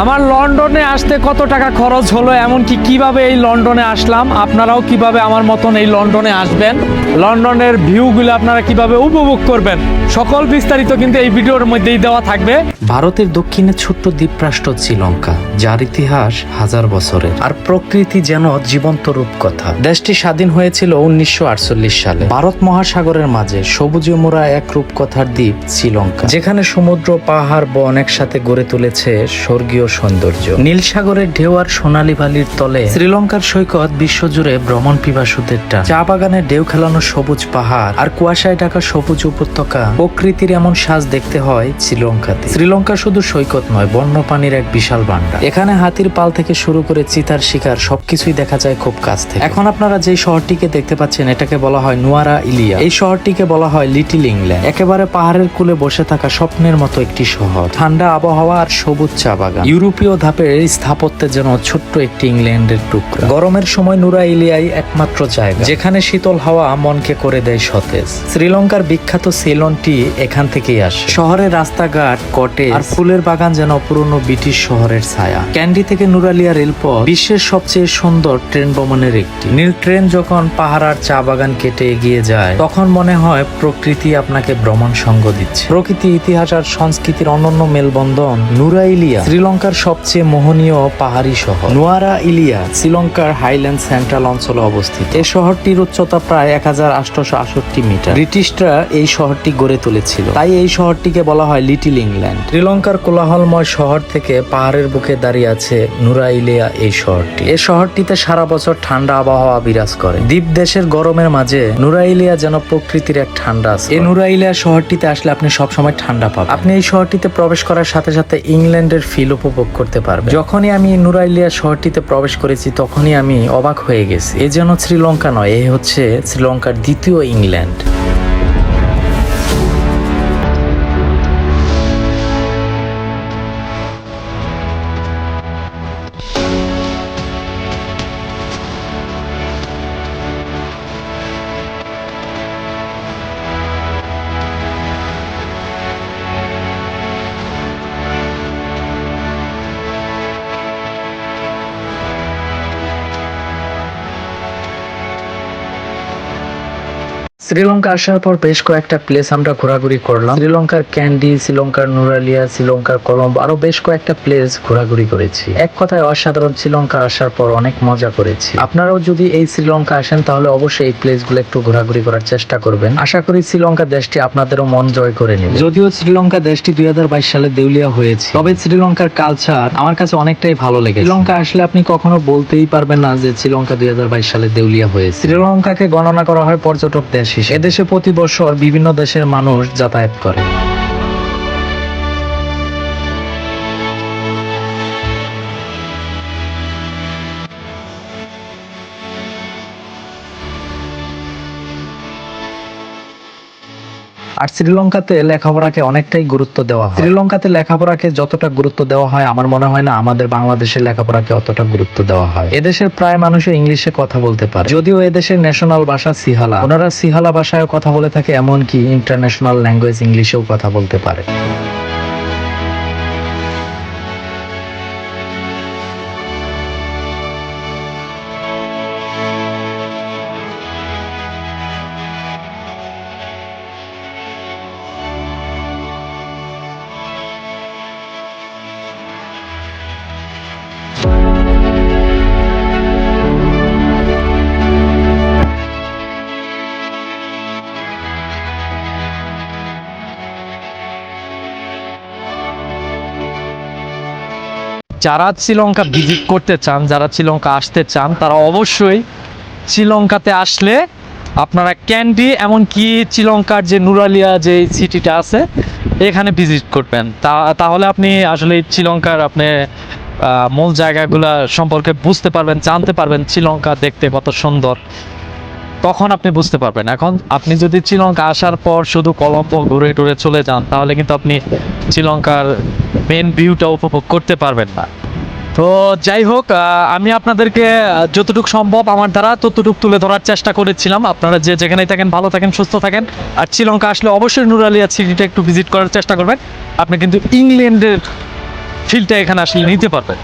আমার লন্ডনে আসতে কত টাকা খরচ হলো, এমনকি কীভাবে এই লন্ডনে আসলাম, আপনারাও কীভাবে আমার মতন এই লন্ডনে আসবেন, লন্ডনের ভিউগুলো আপনারা কীভাবে উপভোগ করবেন, সকল বিস্তারিত কিন্তু এই ভিডিওর মধ্যেই দেওয়া থাকবে। ভারতের দক্ষিণে ছোট্ট দ্বীপরাষ্ট্র শ্রীলঙ্কা। যার ইতিহাস হাজার বছরের। আর প্রকৃতি যেন জীবন্ত রূপকথা। দেশটি স্বাধীন হয়েছিল উনিশশো আটচল্লিশ সালে। ভারত মহাসাগরের মাঝে সবুজে মোড়া এক রূপকথার দ্বীপ, শ্রীলঙ্কা। যেখানে সমুদ্র, পাহাড়, বন একসাথে গড়ে তুলেছে স্বর্গীয় সৌন্দর্য। নীল সাগরের ঢেউ আর সোনালী বালির তলে শ্রীলঙ্কার সৈকত বিশ্বজুড়ে ভ্রমণ পিপাসুদের টান। চা বাগানে ঢেউ খেলানো সবুজ পাহাড় আর কুয়াশায় ঢাকা সবুজ উপত্যকা প্রকৃতির এমন সাজ দেখতে হয় শ্রীলঙ্কাতে। শ্রীলঙ্কা শুধু সৈকত নয়, বন্যপ্রাণীর এক বিশাল ভান্ডার এখানে হাতির পাল থেকে শুরু করে চিতার শিকার, সবকিছুই দেখা যায় খুব কাছ থেকে। এখন আপনারা যে শহরটিকে দেখতে পাচ্ছেন, এটাকে বলা হয় নুয়ারা ইলিয়া। এই শহরটিকে বলা হয় লিটিল ইংল্যান্ড। একেবারে পাহাড়ের কুলে বসে থাকা স্বপ্নের মতো একটি শহর। ঠান্ডা আবহাওয়া আর সবুজ চা বাগান। ইউরোপীয় ধাপের এই স্থাপত্যের যেন ছোট্ট একটি ইংল্যান্ডের টুকরা। গরমের সময় নুরা ইলিয়াই একমাত্র জায়গা। যেখানে শীতল হাওয়া মনকে করে দেয় সতেজ। শ্রীলঙ্কার বিখ্যাত সেলনটি এখান থেকেই আসে। শহরের রাস্তাঘাট কটে আর ফুলের বাগান যেন পুরনো ব্রিটিশ শহরের ছায়া। ক্যান্ডি থেকে নুরালিয়া রেলপথ বিশ্বের সবচেয়ে সুন্দর ট্রেন ভ্রমণের একটি। নীল ট্রেন যখন পাহাড় আর চা বাগান কেটে এগিয়ে যায়, তখন মনে হয় প্রকৃতি আপনাকে ভ্রমণ সঙ্গ দিচ্ছে। প্রকৃতি, ইতিহাস আর সংস্কৃতির অনন্য মেলবন্ধন নুরা ইলিয়া শ্রীলঙ্কার সবচেয়ে মোহনীয় পাহাড়ি শহর। নুয়ারা ইলিয়া শ্রীলঙ্কার হাইল্যান্ড সেন্ট্রাল অঞ্চলে অবস্থিত। এই শহরটির উচ্চতা প্রায় এক মিটার। ব্রিটিশরা এই শহরটি গড়ে তুলেছিল। তাই এই শহরটিকে বলা হয় লিটিল ইংল্যান্ড। শ্রীলঙ্কার কোলাহলময় শহর থেকে পাহাড়ের বুকে দাঁড়িয়ে আছে নুরাইলিয়া এই শহরটি। এই শহরটিতে সারা বছর ঠান্ডা আবহাওয়া বিরাজ করে। দ্বীপ দেশের গরমের মাঝে নুরাইলিয়া যেন প্রকৃতির এক ঠান্ডা আছে এই নুরাইলিয়া শহরটিতে আসলে আপনি সবসময় ঠান্ডা পাবেন। আপনি এই শহরটিতে প্রবেশ করার সাথে সাথে ইংল্যান্ডের ফিল উপভোগ করতে পারবেন। যখনই আমি নুরাইলিয়া শহরটিতে প্রবেশ করেছি, তখনই আমি অবাক হয়ে গেছি। এ যেন শ্রীলঙ্কা নয়, এ হচ্ছে শ্রীলঙ্কার দ্বিতীয় ইংল্যান্ড। শ্রীলঙ্কা আসার পর বেশ কয়েকটা প্লেস আমরা ঘোরাঘুরি করলাম। শ্রীলঙ্কার ক্যান্ডি, শ্রীলঙ্কার নুরালিয়া, শ্রীলঙ্কার কলম্বো, আরও বেশ কয়েকটা প্লেস ঘোরাঘুরি করেছি। এক কথায় অসাধারণ শ্রীলঙ্কা আসার পর অনেক মজা করেছি। আপনারাও যদি এই শ্রীলঙ্কা আসেন, তাহলে অবশ্যই এই প্লেসগুলো একটু ঘোরাঘুরি করার চেষ্টা করবেন। আশা করি শ্রীলঙ্কা দেশটি আপনাদেরও মন জয় করে নেবে। যদিও শ্রীলঙ্কা দেশটি দুই হাজার বাইশ সালে দেউলিয়া হয়েছে, তবে শ্রীলঙ্কার কালচার আমার কাছে অনেকটাই ভালো লেগেছে। শ্রীলঙ্কা আসলে আপনি কখনো বলতেই পারবেন না যে শ্রীলঙ্কা দুই হাজার বাইশ সালে দেউলিয়া হয়েছে। শ্রীলঙ্কাকে গণনা করা হয় পর্যটক দেশ এদেশে প্রতি বছর বিভিন্ন দেশের মানুষ যাতায়াত করে। আর শ্রীলঙ্কাতে লেখাপড়াকে অনেকটাই গুরুত্ব দেওয়া হয়। শ্রীলঙ্কাতে লেখাপড়াকে যতটা গুরুত্ব দেওয়া হয়, আমার মনে হয় না আমাদের বাংলাদেশের লেখাপড়াকে অতটা গুরুত্ব দেওয়া হয়। এদেশের প্রায় মানুষ ইংলিশে কথা বলতে পারে। যদিও এদেশের ন্যাশনাল ভাষা সিহালা। ওনারা সিহালা ভাষায় কথা বলে থাকে, এমনকি ইন্টারন্যাশনাল ল্যাঙ্গুয়েজ ইংলিশেও কথা বলতে পারে। যারা শ্রীলঙ্কা ভিজিট করতে চান, যারা শ্রীলঙ্কা আসতে চান, তারা অবশ্যই শ্রীলঙ্কাতে আসলে আপনারা ক্যান্ডি এমনকি শ্রীলঙ্কার যে নুরালিয়া যে সিটিটা আছে, এখানে ভিজিট করবেন। তা, তাহলে আপনি আসলে শ্রীলঙ্কার আপনি মূল জায়গাগুলো সম্পর্কে বুঝতে পারবেন, জানতে পারবেন, শ্রীলঙ্কা দেখতে কত সুন্দর। তখন আপনি বুঝতে পারবেন। এখন আপনি যদি শ্রীলঙ্কা আসার পর শুধু কলম্বো ঘুরে টুরে চলে যান, তাহলে কিন্তু আপনি শ্রীলঙ্কার মেন ভিউটা উপভোগ করতে পারবেন না। তো যাই হোক আমি আপনাদেরকে যতটুকু সম্ভব আমার দ্বারা ততটুকু তুলে ধরার চেষ্টা করেছিলাম। আপনারা যে যেখানেই থাকেন, ভালো থাকেন, সুস্থ থাকেন। আর শ্রীলঙ্কা আসলে অবশ্যই নুরালিয়া সিটিটা একটু ভিজিট করার চেষ্টা করবেন। আপনি কিন্তু ইংল্যান্ডের ফিলটা এখানে আসলে নিতে পারবেন।